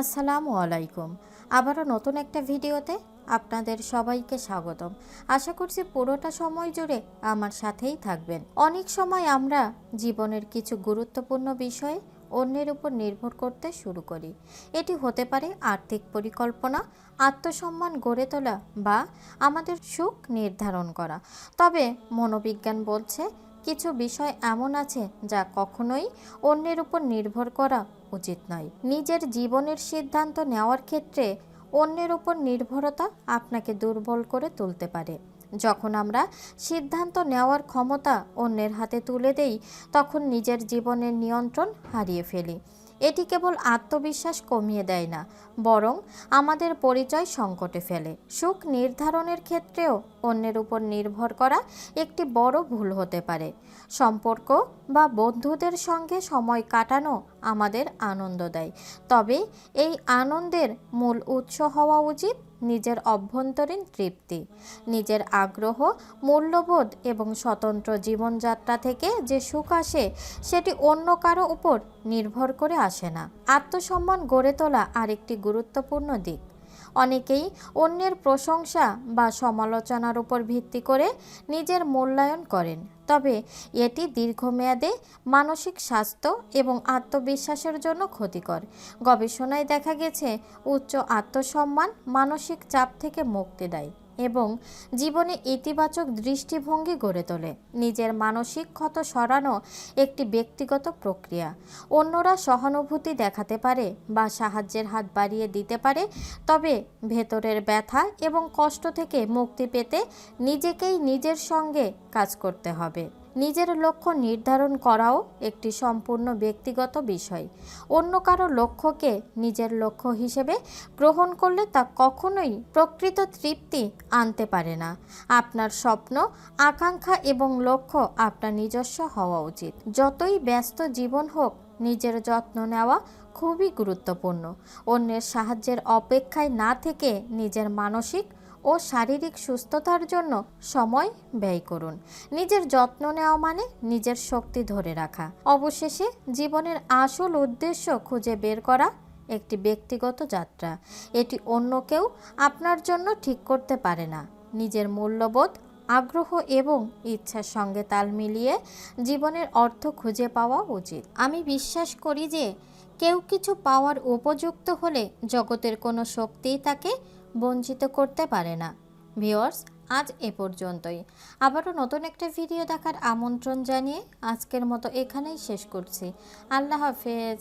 আসসালামু আলাইকুম। আবারও নতুন একটা ভিডিওতে আপনাদের সবাইকে স্বাগতম। আশা করছি পুরোটা সময় জুড়ে আমার সাথেই থাকবেন। অনেক সময় আমরা জীবনের কিছু গুরুত্বপূর্ণ বিষয়ে অন্যের উপর নির্ভর করতে শুরু করি। এটি হতে পারে আর্থিক পরিকল্পনা, আত্মসম্মান গড়ে তোলা বা আমাদের সুখ নির্ধারণ করা। তবে মনোবিজ্ঞান বলছে, কিছু বিষয় এমন আছে যা কখনোই অন্যের উপর নির্ভর করা উচিত নয়। নিজের জীবনের সিদ্ধান্ত নেওয়ার ক্ষেত্রে অন্যের উপর নির্ভরতা আপনাকে দুর্বল করে তুলতে পারে। যখন আমরা সিদ্ধান্ত নেওয়ার ক্ষমতা অন্যের হাতে তুলে দেই, তখন নিজের জীবনের নিয়ন্ত্রণ হারিয়ে ফেলি। এটি কেবল আত্মবিশ্বাস কমিয়ে দেয় না, বরং আমাদের পরিচয় সংকটে ফেলে। সুখ নির্ধারণের ক্ষেত্রেও অন্যের উপর নির্ভর করা একটি বড় ভুল হতে পারে। সম্পর্ক বা বন্ধুদের সঙ্গে সময় কাটানো আমাদের আনন্দ দেয়। তবে এই আনন্দের মূল উৎস হওয়া উচিত নিজের অভ্যন্তরীণ তৃপ্তি, নিজের আগ্রহ, মূল্যবোধ এবং স্বতন্ত্র জীবনযাত্রা থেকে যে সুখ আসে, সেটি অন্য কারও উপর নির্ভর করে আসে না। আত্মসম্মান গড়ে তোলা আরেকটি গুরুত্বপূর্ণ দিক। অনেকেই অন্যের প্রশংসা বা সমালোচনার উপর ভিত্তি করে নিজের মূল্যায়ন করেন। তবে এটি দীর্ঘমেয়াদে মানসিক স্বাস্থ্য এবং আত্মবিশ্বাসের জন্য ক্ষতিকর। গবেষণায় দেখা গেছে, উচ্চ আত্মসম্মান মানসিক চাপ থেকে মুক্তি দেয়। এবং জীবনে ইতিবাচক দৃষ্টিভঙ্গি গড়ে তোলে। নিজের মানসিক ক্ষত সরানো একটি ব্যক্তিগত প্রক্রিয়া। অন্যরা সহানুভূতি দেখাতে পারে বা সাহায্যের হাত বাড়িয়ে দিতে পারে, তবে ভেতরের ব্যথা এবং কষ্ট থেকে মুক্তি পেতে নিজেকেই নিজের সঙ্গে কাজ করতে হবে। নিজের লক্ষ্য নির্ধারণ করাও একটি সম্পূর্ণ ব্যক্তিগত বিষয়। অন্য কারও লক্ষ্যকে নিজের লক্ষ্য হিসেবে গ্রহণ করলে তা কখনোই প্রকৃত তৃপ্তি আনতে পারে না। আপনার স্বপ্ন, আকাঙ্ক্ষা এবং লক্ষ্য আপনার নিজস্ব হওয়া উচিত। যতই ব্যস্ত জীবন হোক, নিজের যত্ন নেওয়া খুবই গুরুত্বপূর্ণ। অন্যের সাহায্যের অপেক্ষায় না থেকে নিজের মানসিক ও শারীরিক সুস্থতার জন্য সময় ব্যয় করুন। নিজের যত্ন নেওয়া মানে নিজের শক্তি ধরে রাখা। অবশেষে জীবনের আসল উদ্দেশ্য খুঁজে বের করা একটি ব্যক্তিগত যাত্রা। এটি অন্য কেউ আপনার জন্য ঠিক করতে পারে না। নিজের মূল্যবোধ, আগ্রহ এবং ইচ্ছার সঙ্গে তাল মিলিয়ে জীবনের অর্থ খুঁজে পাওয়া উচিত। আমি বিশ্বাস করি যে কেউ কিছু পাওয়ার উপযুক্ত হলে জগতের কোনো শক্তিই তাকে বঞ্চিত করতে পারে না। ভিওয়ার্স আজ এ পর্যন্তই। আবারও নতুন একটা ভিডিও দেখার আমন্ত্রণ জানিয়ে আজকের মতো এখানেই শেষ করছি। আল্লাহ হাফেজ।